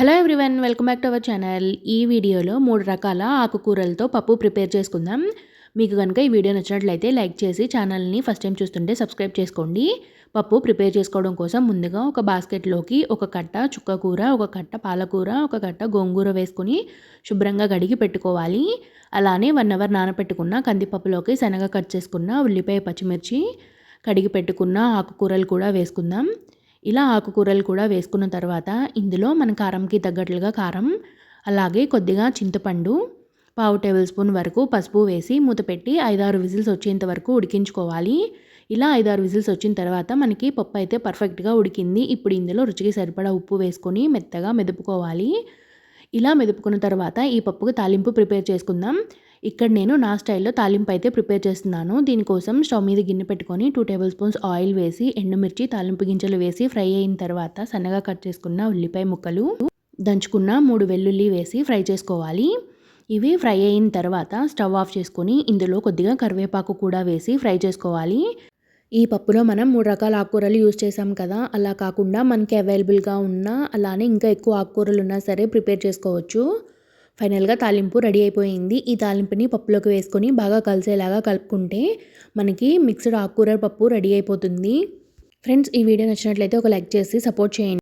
Hello everyone welcome back to our channel ఈ వీడియోలో మూడు రకాల ఆకుకూరలతో పప్పు ప్రిపేర్ చేసుకుందాం. మీకు కనుక ఈ వీడియో నచ్చినట్లయితే లైక్ చేసి ఛానల్ని ఫస్ట్ టైం చూస్తుంటే సబ్స్క్రైబ్ చేసుకోండి. పప్పు ప్రిపేర్ చేసుకోవడం కోసం ముందుగా ఒక బాస్కెట్లోకి ఒక కట్ట చుక్కకూర ఒక కట్ట పాలకూర ఒక కట్ట గోంగూర వేసుకుని శుభ్రంగా గడిగి పెట్టుకోవాలి. అలానే వన్ అవర్ నానపెట్టుకున్న కందిపప్పులోకి శనగ కట్ చేసుకున్న ఉల్లిపాయ పచ్చిమిర్చి కడిగి పెట్టుకున్న ఆకుకూరలు కూడా వేసుకుందాం. ఇలా ఆకుకూరలు కూడా వేసుకున్న తర్వాత ఇందులో మన కారంకి తగ్గట్లుగా కారం అలాగే కొద్దిగా చింతపండు పావు టేబుల్ స్పూన్ వరకు పసుపు వేసి మూత పెట్టి ఐదారు విజిల్స్ వచ్చేంత వరకు ఉడికించుకోవాలి. ఇలా ఐదారు విజిల్స్ వచ్చిన తర్వాత మనకి పప్పు అయితే పర్ఫెక్ట్గా ఉడికింది. ఇప్పుడు ఇందులో రుచికి సరిపడా ఉప్పు వేసుకొని మెత్తగా మెదుపుకోవాలి. ఇలా మెదుపుకున్న తర్వాత ఈ పప్పుకు తాలింపు ప్రిపేర్ చేసుకుందాం. ఇక్కడ నేను నా స్టైల్లో తాలింపు అయితే ప్రిపేర్ చేస్తున్నాను. దీనికోసం స్టవ్ మీద గిన్నె పెట్టుకొని టూ టేబుల్ స్పూన్స్ ఆయిల్ వేసి ఎండుమిర్చి తాలింపు గింజలు వేసి ఫ్రై అయిన తర్వాత సన్నగా కట్ చేసుకున్న ఉల్లిపాయ ముక్కలు దంచుకున్న మూడు వెల్లుల్లి వేసి ఫ్రై చేసుకోవాలి. ఇవి ఫ్రై అయిన తర్వాత స్టవ్ ఆఫ్ చేసుకొని ఇందులో కొద్దిగా కరివేపాకు కూడా వేసి ఫ్రై చేసుకోవాలి. ఈ పప్పులో మనం మూడు రకాల ఆకుకూరలు యూజ్ చేసాం కదా అలా కాకుండా మనకి అవైలబుల్గా ఉన్న అలానే ఇంకా ఎక్కువ ఆకుకూరలు ఉన్నా సరే ప్రిపేర్ చేసుకోవచ్చు. ఫైనల్గా తాలింపు రెడీ అయిపోయింది. ఈ తాలింపుని పప్పులోకి వేసుకొని బాగా కలిసేలాగా కలుపుకుంటే మనకి మిక్స్డ్ ఆకుకూర పప్పు రెడీ అయిపోతుంది. ఫ్రెండ్స్ ఈ వీడియో నచ్చినట్లయితే ఒక లైక్ చేసి సపోర్ట్ చేయండి.